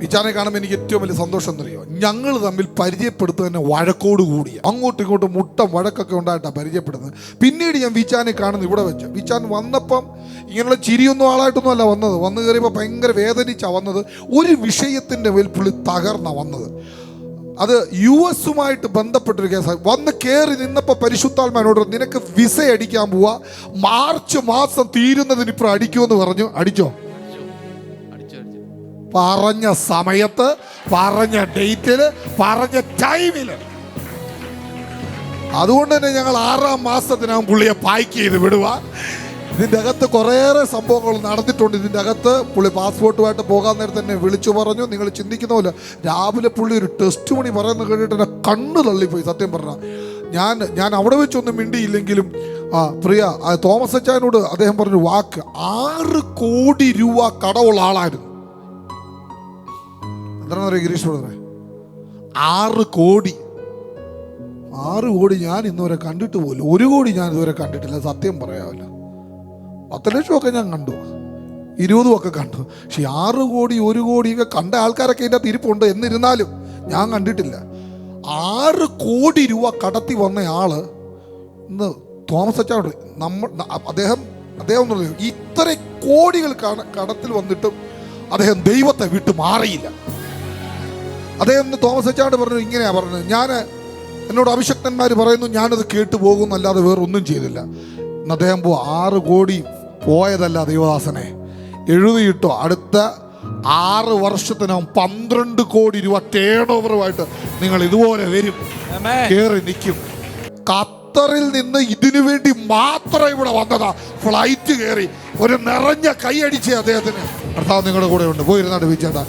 വിചാരണ കാണുമ്പോൾ എനിക്ക് ഏറ്റവും വലിയ സന്തോഷം എന്നറിയോ ഞങ്ങൾ തമ്മിൽ പരിചയപ്പെടുത്തുക തന്നെ വഴക്കോട് കൂടിയ അങ്ങോട്ടും ഇങ്ങോട്ടും മുട്ട വഴക്കൊക്കെ ഉണ്ടായിട്ടാണ് പരിചയപ്പെടുന്നത്. പിന്നീട് ഞാൻ വിചാനെ കാണുന്നത് ഇവിടെ വെച്ച്. വിചാൻ വന്നപ്പം ഇങ്ങനെയുള്ള ചിരിയൊന്നും ആളായിട്ടൊന്നും അല്ല വന്നത്. വന്നു കയറിയപ്പോൾ ഭയങ്കര വേദനിച്ചാണ് വന്നത്. ഒരു വിഷയത്തിന്റെ മേൽ പുള്ളി തകർന്ന വന്നത്. അത് യു എസുമായിട്ട് ബന്ധപ്പെട്ടൊരു കേസാണ് വന്ന് കയറി നിന്നപ്പോൾ പരിശുദ്ധാത്മാനോട് നിനക്ക് വിസ അടിക്കാൻ പോവാ. മാർച്ച് മാസം തീരുന്നതിന് ഇപ്പം അടിക്കുമെന്ന് പറഞ്ഞു. അടിച്ചു? പറഞ്ഞ സമയത്ത് പറഞ്ഞ ഡേറ്റിൽ പറഞ്ഞ ടൈമിൽ അതുകൊണ്ട് തന്നെ ഞങ്ങൾ ആറാം മാസത്തിനകം പുള്ളിയെ പാക്ക് ചെയ്ത് വിടുക ഇതിന്റെ അകത്ത് കുറേയേറെ സംഭവങ്ങൾ നടന്നിട്ടുണ്ട്. ഇതിന്റെ അകത്ത് പുള്ളി പാസ്പോർട്ടുമായിട്ട് പോകാൻ നേരത്തെ തന്നെ വിളിച്ചു പറഞ്ഞു. നിങ്ങൾ ചിന്തിക്കുന്ന പോലെ രാവിലെ പുള്ളി ഒരു ടെസ്റ്റ് മണി പറയുന്നത് കേട്ടിട്ട് എന്റെ കണ്ണ് തള്ളിപ്പോയി സത്യം പറഞ്ഞാൽ ഞാൻ ഞാൻ അവിടെ വെച്ചൊന്നും മിണ്ടിയില്ലെങ്കിലും ആ പ്രിയ തോമസ് അച്ചായനോട് അദ്ദേഹം പറഞ്ഞു വാക്ക് ആറ് കോടി രൂപ കടവുള്ള ആളായിരുന്നു. എന്താണെന്ന് പറയുക ഗിരീഷ് ബ്രദറെ? ആറ് കോടി. ആറ് കോടി ഞാൻ ഇന്നുവരെ കണ്ടിട്ട് പോലും ഒരു കോടി ഞാൻ ഇതുവരെ കണ്ടിട്ടില്ല സത്യം പറയാമല്ല പത്ത് ലക്ഷമൊക്കെ ഞാൻ കണ്ടു ഇരുപതും ഒക്കെ കണ്ടു. പക്ഷെ ആറ് കോടി ഒരു കോടിയൊക്കെ കണ്ട ആൾക്കാരൊക്കെ ഇതിന്റെ അകത്ത് ഇരിപ്പുണ്ട് എന്നിരുന്നാലും ഞാൻ കണ്ടിട്ടില്ല. ആറ് കോടി രൂപ കടത്തി വന്ന ആൾ ഇന്ന് തോമസ് അച്ചാ നമ്മൾ അദ്ദേഹം അദ്ദേഹം എന്ന് പറയുന്നത് ഇത്ര കോടികൾ കടത്തിൽ വന്നിട്ടും അദ്ദേഹം ദൈവത്തെ വിട്ടു മാറിയില്ല. അദ്ദേഹം തോമസ് അച്ചാണ്ട് പറഞ്ഞു ഇങ്ങനെയാ പറഞ്ഞത്. ഞാൻ എന്നോട് അഭിഷക്തന്മാർ പറയുന്നു ഞാനത് കേട്ടു പോകും അല്ലാതെ വേറെ വേറൊന്നും ചെയ്തില്ല. ഇന്ന് അദ്ദേഹം പോ ആറ് കോടി പോയതല്ല ദൈവദാസനെ. എഴുതിയിട്ടോ അടുത്ത ആറ് വർഷത്തിനകം പന്ത്രണ്ട് കോടി രൂപ ടേൺ ഓവറുമായിട്ട് നിങ്ങൾ ഇതുപോലെ വരും. കയറി നിൽക്കും. ഖത്തറിൽ നിന്ന് ഇതിനു വേണ്ടി മാത്രം ഇവിടെ വന്നതാ. ഫ്ലൈറ്റ് കയറി ഒരു നിറഞ്ഞ കൈയടിച്ച് അദ്ദേഹത്തിന്. ഭർത്താവ് നിങ്ങളുടെ കൂടെ ഉണ്ട് പോയിരുന്നാട്ട് വിളിച്ചേട്ടാ